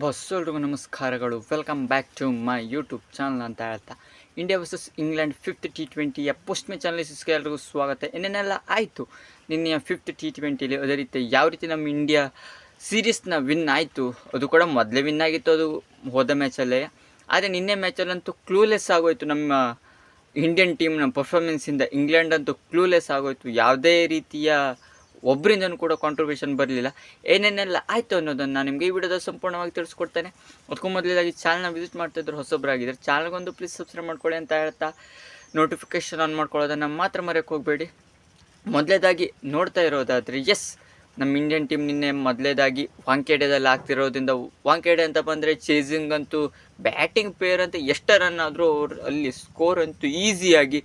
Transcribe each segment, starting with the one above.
ಬಸ್ಸೆಲ್ರಿಗೂ ನಮಸ್ಕಾರಗಳು. Welcome back to my YouTube channel ಅಂತ ಹೇಳ್ತಾ. India versus England fifth T ಟ್ವೆಂಟಿಯ post match ಅನಾಲಿಸಿಸ್ಗೆ ಎಲ್ರಿಗೂ ಸ್ವಾಗತ. ಏನೇನೆಲ್ಲ ಆಯಿತು? ನಿನ್ನೆಯ ಫಿಫ್ತ್ ಟಿ ಟ್ವೆಂಟಿಲಿ ಅದೇ ರೀತಿ ಯಾವ ರೀತಿ ನಮ್ಮ ಇಂಡಿಯಾ ಸೀರೀಸ್ನ ವಿನ್ ಆಯಿತು? ಅದು ಕೂಡ ಮೊದಲೇ ವಿನ್ ಆಗಿತ್ತು ಅದು ಹೋದ ಮ್ಯಾಚಲ್ಲೇ ಆದರೆ ನಿನ್ನೆ ಮ್ಯಾಚಲ್ಲಂತೂ ಕ್ಲೂಲೆಸ್ ಆಗೋಯ್ತು. ನಮ್ಮ ಇಂಡಿಯನ್ ಟೀಮ್ನ ಪರ್ಫಾರ್ಮೆನ್ಸಿಂದ ಇಂಗ್ಲೆಂಡ್ ಅಂತೂ ಕ್ಲೂಲೆಸ್ ಆಗೋಯ್ತು. ಯಾವುದೇ ರೀತಿಯ ಒಬ್ಬರಿಂದನೂ ಕೂಡ ಕಾಂಟ್ರಿಬ್ಯೂಷನ್ ಬರಲಿಲ್ಲ. ಏನೇನೆಲ್ಲ ಆಯಿತು ಅನ್ನೋದನ್ನು ನಾನು ನಿಮಗೆ ಈ ವಿಡಿಯೋದ ಸಂಪೂರ್ಣವಾಗಿ ತಿಳಿಸ್ಕೊಡ್ತೇನೆ. ಅದಕ್ಕೂ ಮೊದಲಾಗಿ ಚಾನಲ್ನ ವಿಸಿಟ್ ಮಾಡ್ತಿದ್ರು ಹೊಸೊಬ್ಬರಾಗಿದ್ದಾರೆ ಚಾನಲ್ಗೊಂದು ಪ್ಲೀಸ್ ಸಬ್ಸ್ಕ್ರೈಬ್ ಮಾಡ್ಕೊಳ್ಳಿ ಅಂತ ಹೇಳ್ತಾ ನೋಟಿಫಿಕೇಷನ್ ಆನ್ ಮಾಡ್ಕೊಳ್ಳೋದನ್ನು ಮಾತ್ರ ಮರೆಯೋಕ್ಕೆ ಹೋಗಬೇಡಿ. ಮೊದಲೇದಾಗಿ ನೋಡ್ತಾ ಇರೋದಾದರೆ ಎಸ್ ನಮ್ಮ ಇಂಡಿಯನ್ ಟೀಮ್ ನಿನ್ನೆ ಮೊದಲೇದಾಗಿ ವಾಂಕೇಡೆದಲ್ಲಿ ಆಗ್ತಿರೋದ್ರಿಂದ ವಾಂಕೇಡೆ ಅಂತ ಬಂದರೆ ಚೇಸಿಂಗ್ ಅಂತೂ ಬ್ಯಾಟಿಂಗ್ ಪ್ಲೇಯರ್ ಅಂತ ಎಷ್ಟು ರನ್ ಆದರೂ ಅವ್ರು ಅಲ್ಲಿ ಸ್ಕೋರ್ ಅಂತೂ ಈಸಿಯಾಗಿ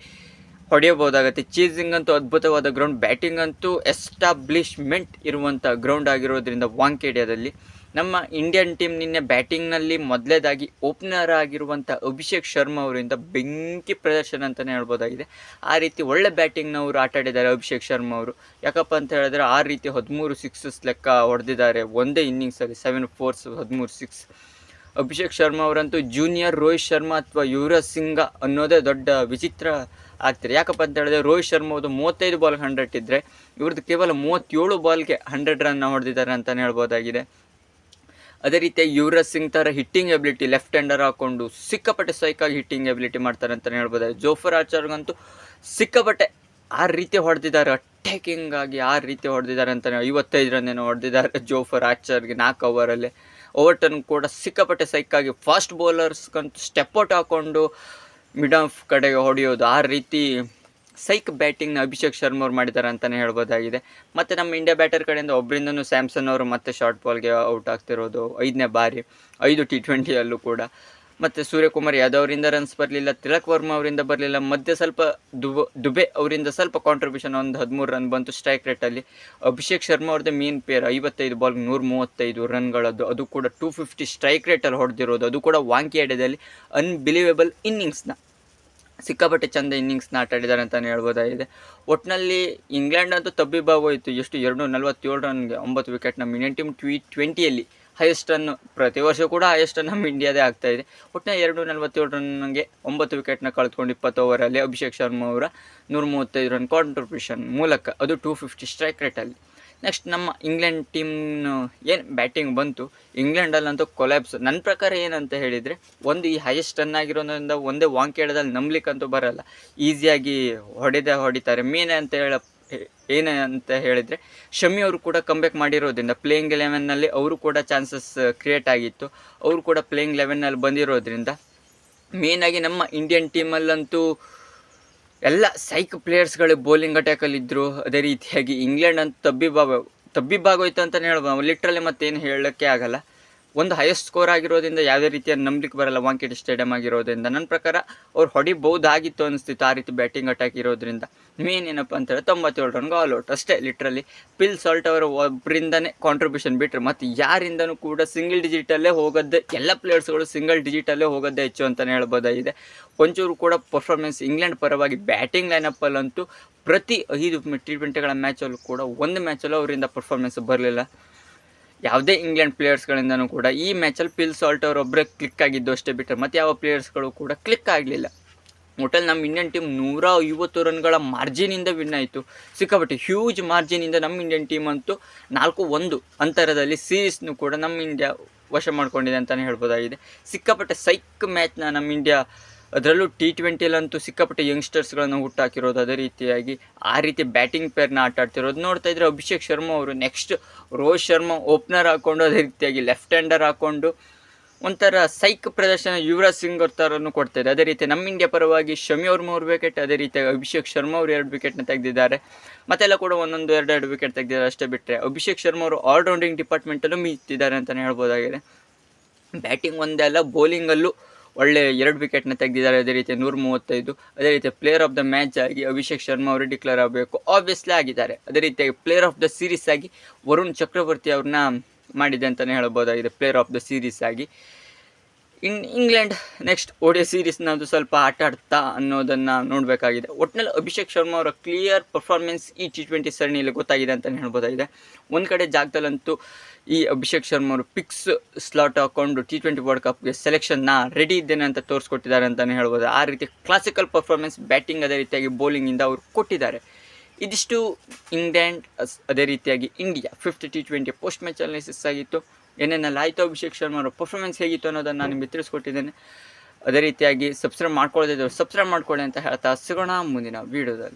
ಹೊಡೆಯಬಹುದಾಗತ್ತೆ. ಚೀಸಿಂಗ್ ಅಂತೂ ಅದ್ಭುತವಾದ ಗ್ರೌಂಡ್ ಬ್ಯಾಟಿಂಗ್ ಅಂತೂ ಎಸ್ಟಾಬ್ಲಿಷ್ಮೆಂಟ್ ಇರುವಂಥ ಗ್ರೌಂಡ್ ಆಗಿರೋದ್ರಿಂದ ವಾಂಕೇಡಿಯಾದಲ್ಲಿ ನಮ್ಮ ಇಂಡಿಯನ್ ಟೀಮ್ ನಿನ್ನೆ ಬ್ಯಾಟಿಂಗ್ನಲ್ಲಿ ಮೊದಲೇದಾಗಿ ಓಪನರ್ ಆಗಿರುವಂಥ ಅಭಿಷೇಕ್ ಶರ್ಮಾ ಅವರಿಂದ ಬೆಂಕಿ ಪ್ರದರ್ಶನ ಅಂತಲೇ ಹೇಳ್ಬೋದಾಗಿದೆ. ಆ ರೀತಿ ಒಳ್ಳೆ ಬ್ಯಾಟಿಂಗ್ನ ಅವರು ಆಟ ಆಡಿದ್ದಾರೆ ಅಭಿಷೇಕ್ ಶರ್ಮಾ ಅವರು. ಯಾಕಪ್ಪ ಅಂತ ಹೇಳಿದ್ರೆ ಆ ರೀತಿ ಹದಿಮೂರು ಸಿಕ್ಸಸ್ ಲೆಕ್ಕ ಹೊಡೆದಿದ್ದಾರೆ ಒಂದೇ ಇನ್ನಿಂಗ್ಸಲ್ಲಿ ಸೆವೆನ್ ಫೋರ್ಸ್ ಹದಿಮೂರು ಸಿಕ್ಸ್ ಅಭಿಷೇಕ್ ಶರ್ಮಾ ಅವರಂತೂ ಜೂನಿಯರ್ ರೋಹಿತ್ ಶರ್ಮಾ ಅಥವಾ ಯುವರಾಜ್ ಸಿಂಗ ಅನ್ನೋದೇ ದೊಡ್ಡ ವಿಚಿತ್ರ ಆಗ್ತಾರೆ. ಯಾಕಪ್ಪ ಅಂತ ಹೇಳಿದ್ರೆ ರೋಹಿತ್ ಶರ್ಮಾ ಅವರು ಮೂವತ್ತೈದು ಬಾಲ್ಗೆ ಹಂಡ್ರೆಡ್ ಇದ್ದರೆ ಇವ್ರದ್ದು ಕೇವಲ ಮೂವತ್ತೇಳು ಬಾಲ್ಗೆ ಹಂಡ್ರೆಡ್ ರನ್ ಹೊಡೆದಿದ್ದಾರೆ ಅಂತಲೇ ಹೇಳ್ಬೋದಾಗಿದೆ. ಅದೇ ರೀತಿಯಾಗಿ ಯುವರಾಜ್ ಸಿಂಗ್ ಥರ ಹಿಟ್ಟಿಂಗ್ ಎಬಿಲಿಟಿ ಲೆಫ್ಟ್ ಹ್ಯಾಂಡರ್ ಹಾಕ್ಕೊಂಡು ಸಿಕ್ಕಾಪಟ್ಟೆ ಸೈಕಾಗಿ ಹಿಟ್ಟಿಂಗ್ ಎಬಿಲಿಟಿ ಮಾಡ್ತಾರೆ ಅಂತಲೇ ಹೇಳ್ಬೋದಾಗಿದೆ. ಜೋಫರ್ ಆಚಾರ್ಗಂತೂ ಸಿಕ್ಕಾಪಟ್ಟೆ ಆ ರೀತಿ ಹೊಡೆದಿದ್ದಾರೆ. ಅಟ್ಯಾಕಿಂಗ್ ಆಗಿ ಆ ರೀತಿ ಹೊಡೆದಿದ್ದಾರೆ ಅಂತಲೇ ಐವತ್ತೈದು ರನ್ ಏನೋ ಹೊಡೆದಿದ್ದಾರೆ ಜೋಫರ್ ಆಚಾರ್ಗೆ ನಾಲ್ಕು ಓವರಲ್ಲಿ ಓವರ್ಟನ್ ಕೂಡ ಸಿಕ್ಕಾಪಟ್ಟೆ ಸೈಕಾಗಿ ಫಾಸ್ಟ್ ಬೌಲರ್ಸ್ಗಂತೂ ಸ್ಟೆಪ್ ಔಟ್ ಹಾಕ್ಕೊಂಡು ಮಿಡ್ ಆಫ್ ಕಡೆಗೆ ಹೊಡೆಯೋದು. ಆ ರೀತಿ ಸೈಕ್ ಬ್ಯಾಟಿಂಗ್ನ ಅಭಿಷೇಕ್ ಶರ್ಮ ಅವ್ರು ಮಾಡಿದ್ದಾರೆ ಅಂತಲೇ ಹೇಳ್ಬೋದಾಗಿದೆ. ಮತ್ತು ನಮ್ಮ ಇಂಡಿಯಾ ಬ್ಯಾಟರ್ ಕಡೆಯಿಂದ ಒಬ್ಬರಿಂದನೂ ಸ್ಯಾಮ್ಸನ್ ಅವರು ಮತ್ತೆ ಶಾರ್ಟ್ ಬಾಲ್ಗೆ ಔಟ್ ಆಗ್ತಿರೋದು ಐದನೇ ಬಾರಿ, ಐದು ಟಿ ಟ್ವೆಂಟಿಯಲ್ಲೂ ಕೂಡ. ಮತ್ತು ಸೂರ್ಯಕುಮಾರ್ ಯಾದವ್ ಅವರಿಂದ ರನ್ಸ್ ಬರಲಿಲ್ಲ, ತಿಲಕ್ ವರ್ಮಾ ಅವರಿಂದ ಬರಲಿಲ್ಲ, ಮಧ್ಯೆ ಸ್ವಲ್ಪ ದುಬ, ದುಬೆ ಅವರಿಂದ ಸ್ವಲ್ಪ ಕಾಂಟ್ರಿಬ್ಯೂಷನ್ ಒಂದು ಹದಿಮೂರು ರನ್ ಬಂತು ಸ್ಟ್ರೈಕ್ ರೇಟಲ್ಲಿ ಅಭಿಷೇಕ್ ಶರ್ಮಾ ಅವ್ರದ್ದು ಮೇನ್ ಪೇರ್ ಐವತ್ತೈದು ಬಾಲ್ಗೆ ನೂರ ಮೂವತ್ತೈದು ರನ್ಗಳದ್ದು ಅದು ಕೂಡ ಟೂ ಫಿಫ್ಟಿ ಸ್ಟ್ರೈಕ್ ರೇಟಲ್ಲಿ ಹೊಡೆದಿರೋದು. ಅದು ಕೂಡ ವಾಂಕಿ ಆಡಿದಲ್ಲಿ ಅನ್ಬಿಲೀವೇಬಲ್ ಇನ್ನಿಂಗ್ಸ್ನ ಸಿಕ್ಕಾಪಟ್ಟೆ ಚಂದ ಇನ್ನಿಂಗ್ಸ್ನ ಆಟ ಆಡಿದ್ದಾರೆ ಅಂತಲೇ ಹೇಳ್ಬೋದಾಗಿದೆ. ಒಟ್ಟಿನಲ್ಲಿ ಇಂಗ್ಲೆಂಡ್ ಅಂತೂ ತಬ್ಬಿಬ್ಬಾಗೋಯ್ತು ಎಷ್ಟು? ಎರಡು ನಲವತ್ತೇಳು ರನ್ಗೆ ಒಂಬತ್ತು ವಿಕೆಟ್ನ ಮಿನಿಯನ್ ಟೀಮ್ ಟ್ವಿ ಟ್ವೆಂಟಿಯಲ್ಲಿ ಹೈಯೆಸ್ಟ್ ರನ್ ಪ್ರತಿ ವರ್ಷ ಕೂಡ ಹೈಯೆಸ್ಟ್ ರನ್ ನಮ್ಮ ಇಂಡಿಯಾದೇ ಆಗ್ತಾ ಇದೆ. ಒಟ್ಟಿನ ಎರಡು ನಲವತ್ತೇಳು ರನ್ಗೆ ಒಂಬತ್ತು ವಿಕೆಟ್ನ ಕಳೆದುಕೊಂಡು ಇಪ್ಪತ್ತು ಓವರಲ್ಲಿ ಅಭಿಷೇಕ್ ಶರ್ಮಾ ಅವರ ನೂರ ಮೂವತ್ತೈದು ರನ್ ಕಾಂಟ್ರಿಬ್ಯೂಷನ್ ಮೂಲಕ. ಅದು ಟೂ ಫಿಫ್ಟಿ ಸ್ಟ್ರೈಕ್ ರೇಟಲ್ಲಿ ನೆಕ್ಸ್ಟ್ ನಮ್ಮ ಇಂಗ್ಲೆಂಡ್ ಟೀಮ್ ಏನು ಬ್ಯಾಟಿಂಗ್ ಬಂತು ಇಂಗ್ಲೆಂಡಲ್ಲಂತೂ ಕೊಲ್ಯಾಬ್ಸ್ ನನ್ನ ಪ್ರಕಾರ ಏನಂತ ಹೇಳಿದರೆ, ಒಂದು ಈ ಹೈಯೆಸ್ಟ್ ರನ್ ಆಗಿರೋದ್ರಿಂದ ಒಂದೇ ವಾಂಕೇಡದಲ್ಲಿ ನಂಬಲಿಕ್ಕಂತೂ ಬರಲ್ಲ. ಈಸಿಯಾಗಿ ಹೊಡೆದೇ ಹೊಡಿತಾರೆ. ಮೇನ್ ಅಂತ ಹೇಳ ಏನು ಅಂತ ಹೇಳಿದರೆ ಶಮಿ ಅವರು ಕೂಡ ಕಂಬ್ಯಾಕ್ ಮಾಡಿರೋದ್ರಿಂದ ಪ್ಲೇಯಿಂಗ್ ಲೆವೆನ್ನಲ್ಲಿ ಅವರು ಕೂಡ ಚಾನ್ಸಸ್ ಕ್ರಿಯೇಟ್ ಆಗಿತ್ತು. ಅವರು ಕೂಡ ಪ್ಲೇಯಿಂಗ್ ಲೆವೆನ್ನಲ್ಲಿ ಬಂದಿರೋದ್ರಿಂದ ಮೇನಾಗಿ ನಮ್ಮ ಇಂಡಿಯನ್ ಟೀಮಲ್ಲಂತೂ ಎಲ್ಲ ಸೈಕ್ ಪ್ಲೇಯರ್ಸ್ಗಳು ಬೌಲಿಂಗ್ ಅಟ್ಯಾಕಲ್ಲಿದ್ದರು ಅದೇ ರೀತಿಯಾಗಿ ಇಂಗ್ಲೆಂಡ್ ಅಂತ ತಬ್ಬಿಬಾಗ ತಬ್ಬಿಬ್ಬಾಗೋಯ್ತು ಅಂತಲೇ ಹೇಳ್ಬೋದು. ಲಿಟ್ರಲಿ ಮತ್ತೇನು ಹೇಳೋಕ್ಕೆ ಆಗಲ್ಲ. ಒಂದು ಹೈಯೆಸ್ಟ್ ಸ್ಕೋರ್ ಆಗಿರೋದ್ರಿಂದ ಯಾವುದೇ ರೀತಿಯ ನಂಬಲಿಕ್ಕೆ ಬರಲ್ಲ. ವಾಂಕೇಟ್ ಸ್ಟೇಡಿಯಂ ಆಗಿರೋದ್ರಿಂದ. ನನ್ನ ಪ್ರಕಾರ ಅವ್ರು ಹೊಡಿಬಹುದಾಗಿತ್ತು ಅನಿಸ್ತಿತ್ತು ಆ ರೀತಿ ಬ್ಯಾಟಿಂಗ್ ಅಟ್ಯಾಕ್ ಇರೋದ್ರಿಂದ. ಮೇನ್ ಏನಪ್ಪ ಅಂತ ಹೇಳಿ ತೊಂಬತ್ತೇಳು ರನ್ಗೆ ಆಲ್ ಔಟ್ ಅಷ್ಟೇ ಲಿಟ್ರಲಿ ಪಿಲ್ ಸಾಲ್ಟ್ ಅವರು ಒಬ್ಬರಿಂದನೇ ಕಾಂಟ್ರಿಬ್ಯೂಷನ್ ಬಿಟ್ಟರೆ ಮತ್ತು ಯಾರಿಂದನೂ ಕೂಡ ಸಿಂಗಲ್ ಡಿಜಿಟಲ್ಲೇ ಹೋಗೋದೇ ಎಲ್ಲ ಪ್ಲೇಯರ್ಸ್ಗಳು ಸಿಂಗಲ್ ಡಿಜಿಟಲ್ಲೇ ಹೋಗೋದೇ ಹೆಚ್ಚು ಅಂತಲೇ ಹೇಳ್ಬೋದಾಗಿದೆ. ಒಂಚೂರು ಕೂಡ ಪರ್ಫಾರ್ಮೆನ್ಸ್ ಇಂಗ್ಲೆಂಡ್ ಪರವಾಗಿ ಬ್ಯಾಟಿಂಗ್ ಲೈನಪ್ಪಲ್ಲಂತೂ ಪ್ರತಿ ಐದು ಟಿ ಟ್ವೆಂಟಿಗಳ ಮ್ಯಾಚಲ್ಲೂ ಕೂಡ ಒಂದು ಮ್ಯಾಚಲ್ಲೂ ಅವರಿಂದ ಪರ್ಫಾರ್ಮೆನ್ಸ್ ಬರಲಿಲ್ಲ. ಯಾವುದೇ ಇಂಗ್ಲೆಂಡ್ ಪ್ಲೇಯರ್ಸ್ಗಳಿಂದನೂ ಕೂಡ ಈ ಮ್ಯಾಚಲ್ಲಿ ಪಿಲ್ ಸಾಲ್ಟ್ ಅವರೊಬ್ಬರೇ ಕ್ಲಿಕ್ ಆಗಿದ್ದು ಅಷ್ಟೇ ಬಿಟ್ಟರೆ ಮತ್ತು ಯಾವ ಪ್ಲೇಯರ್ಸ್ಗಳು ಕೂಡ ಕ್ಲಿಕ್ ಆಗಲಿಲ್ಲ. ಒಟ್ಟಲ್ಲಿ ನಮ್ಮ ಇಂಡಿಯನ್ ಟೀಮ್ ನೂರ ಐವತ್ತು ರನ್ಗಳ ಮಾರ್ಜಿನಿಂದ ವಿನ್ ಆಯಿತು. ಸಿಕ್ಕಾಪಟ್ಟೆ ಹ್ಯೂಜ್ ಮಾರ್ಜಿನಿಂದ ನಮ್ಮ ಇಂಡಿಯನ್ ಟೀಮ್ ಅಂತೂ ನಾಲ್ಕು ಒಂದು ಅಂತರದಲ್ಲಿ ಸೀರೀಸ್ನು ಕೂಡ ನಮ್ಮ ಇಂಡಿಯಾ ವಶ ಮಾಡ್ಕೊಂಡಿದೆ ಅಂತಲೇ ಹೇಳ್ಬೋದಾಗಿದೆ. ಸಿಕ್ಕಾಪಟ್ಟೆ ಸೈಕ್ ಮ್ಯಾಚ್ನ ನಮ್ಮ ಇಂಡಿಯಾ ಅದರಲ್ಲೂ ಟಿ ಟ್ವೆಂಟಿಯಲ್ಲಂತೂ ಸಿಕ್ಕಾಪಟ್ಟೆ ಯಂಗ್ಸ್ಟರ್ಸ್ಗಳನ್ನು ಹುಟ್ಟಾಕಿರೋದು ಅದೇ ರೀತಿಯಾಗಿ ಆ ರೀತಿ ಬ್ಯಾಟಿಂಗ್ ಪೇರ್ನ ಆಟ ಆಡ್ತಿರೋದು. ನೋಡ್ತಾ ಇದ್ರೆ ಅಭಿಷೇಕ್ ಶರ್ಮಾ ಅವರು ನೆಕ್ಸ್ಟ್ ರೋಹಿತ್ ಶರ್ಮಾ ಓಪನರ್ ಹಾಕ್ಕೊಂಡು ಅದೇ ರೀತಿಯಾಗಿ ಲೆಫ್ಟ್ ಹ್ಯಾಂಡರ್ ಹಾಕ್ಕೊಂಡು ಒಂಥರ ಸೈಕ್ ಪ್ರದರ್ಶನ ಯುವರಾಜ್ ಸಿಂಗ್ ಅವ್ರ ಥರನೂ ಇದೆ ಅದೇ ರೀತಿ ನಮ್ಮ ಇಂಡಿಯಾ ಪರವಾಗಿ ಶಮಿ ಅವ್ರು ಮೂರು ವಿಕೆಟ್ ಅದೇ ರೀತಿಯಾಗಿ ಅಭಿಷೇಕ್ ಶರ್ಮಾ ಅವರು ಎರಡು ವಿಕೆಟ್ನ ತೆಗೆದಿದ್ದಾರೆ. ಮತ್ತೆಲ್ಲ ಕೂಡ ಒಂದೊಂದು ಎರಡು ಎರಡು ವಿಕೆಟ್ ತೆಗೆದಿದ್ದಾರೆ ಅಷ್ಟೇ ಬಿಟ್ಟರೆ ಅಭಿಷೇಕ್ ಶರ್ಮಾ ಅವರು ಆಲ್ರೌಂಡಿಂಗ್ ಡಿಪಾರ್ಟ್ಮೆಂಟಲ್ಲೂ ಮೀತಿದ್ದಾರೆ ಅಂತಲೇ ಹೇಳ್ಬೋದಾಗಿದೆ. ಬ್ಯಾಟಿಂಗ್ ಒಂದೇ ಅಲ್ಲ ಬೌಲಿಂಗಲ್ಲೂ ಒಳ್ಳೆ ಎರಡು ವಿಕೆಟ್ನ ತೆಗೆದಿದ್ದಾರೆ. ಅದೇ ರೀತಿ ನೂರ ಮೂವತ್ತೈದು ಅದೇ ರೀತಿ ಪ್ಲೇಯರ್ ಆಫ್ ದ ಮ್ಯಾಚ್ ಆಗಿ ಅಭಿಷೇಕ್ ಶರ್ಮಾ ಅವರು ಡಿಕ್ಲೇರ್ ಆಗಬೇಕು. ಆಬ್ವಿಯಸ್ಲಿ ಆಗಿದ್ದಾರೆ. ಅದೇ ರೀತಿಯಾಗಿ ಪ್ಲೇಯರ್ ಆಫ್ ದ ಸೀರೀಸ್ ಆಗಿ ವರುಣ್ ಚಕ್ರವರ್ತಿ ಅವ್ರನ್ನ ಮಾಡಿದೆ ಅಂತಲೇ ಹೇಳ್ಬೋದಾಗಿದೆ ಪ್ಲೇಯರ್ ಆಫ್ ದ ಸೀರೀಸ್ ಆಗಿ. ಇನ್ ಇಂಗ್ಲೆಂಡ್ ನೆಕ್ಸ್ಟ್ ಒಡೆ ಸೀರೀಸ್ನ ಅದು ಸ್ವಲ್ಪ ಆಟ ಆಡ್ತಾ ಅನ್ನೋದನ್ನು ನೋಡಬೇಕಾಗಿದೆ. ಒಟ್ಟಿನಲ್ಲಿ ಅಭಿಷೇಕ್ ಶರ್ಮಾ ಅವರ ಕ್ಲಿಯರ್ ಪರ್ಫಾರ್ಮೆನ್ಸ್ ಈ ಟಿ ಟ್ವೆಂಟಿ ಸರಣಿಯಲ್ಲಿ ಗೊತ್ತಾಗಿದೆ ಅಂತಲೇ ಹೇಳ್ಬೋದಾಗಿದೆ. ಒಂದು ಕಡೆ ಜಾಗದಲ್ಲಂತೂ ಈ ಅಭಿಷೇಕ್ ಶರ್ಮಾ ಅವರು ಪಿಕ್ಸ್ ಸ್ಲಾಟ್ ಹಾಕ್ಕೊಂಡು ಟಿ ಟ್ವೆಂಟಿ ವರ್ಲ್ಡ್ ಕಪ್ಗೆ ಸೆಲೆಕ್ಷನ್ ನಾ ರೆಡಿ ಇದ್ದೇನೆ ಅಂತ ತೋರಿಸ್ಕೊಟ್ಟಿದ್ದಾರೆ ಅಂತಲೇ ಹೇಳ್ಬೋದು. ಆ ರೀತಿ ಕ್ಲಾಸಿಕಲ್ ಪರ್ಫಾರ್ಮೆನ್ಸ್ ಬ್ಯಾಟಿಂಗ್ ಅದೇ ರೀತಿಯಾಗಿ ಬೌಲಿಂಗಿಂದ ಅವರು ಕೊಟ್ಟಿದ್ದಾರೆ. ಇದಿಷ್ಟು ಇಂಗ್ಲೆಂಡ್, ಅದೇ ರೀತಿಯಾಗಿ India fifth T twenty post match analysis ಆಗಿತ್ತು. ಏನೇನೆಲ್ಲ ಆಯಿತು ಅಭಿಷೇಕ್ ಶರ್ಮಾ ಅವರ ಪರ್ಫಾರ್ಮೆನ್ಸ್ ಹೇಗಿತ್ತು ಅನ್ನೋದನ್ನು ನಾನು ನಿಮಗೆ ತಿಳಿಸ್ಕೊಟ್ಟಿದ್ದೇನೆ. ಅದೇ ರೀತಿಯಾಗಿ ಸಬ್ಸ್ಕ್ರೈಬ್ ಮಾಡ್ಕೊಳ್ಳೋದಿದ್ದರು ಸಬ್ಸ್ಕ್ರೈಬ್ ಮಾಡ್ಕೊಳ್ಳಿ ಅಂತ ಹೇಳ್ತಾ ಸಿಗೋಣ ಮುಂದಿನ ವೀಡಿಯೋದಲ್ಲಿ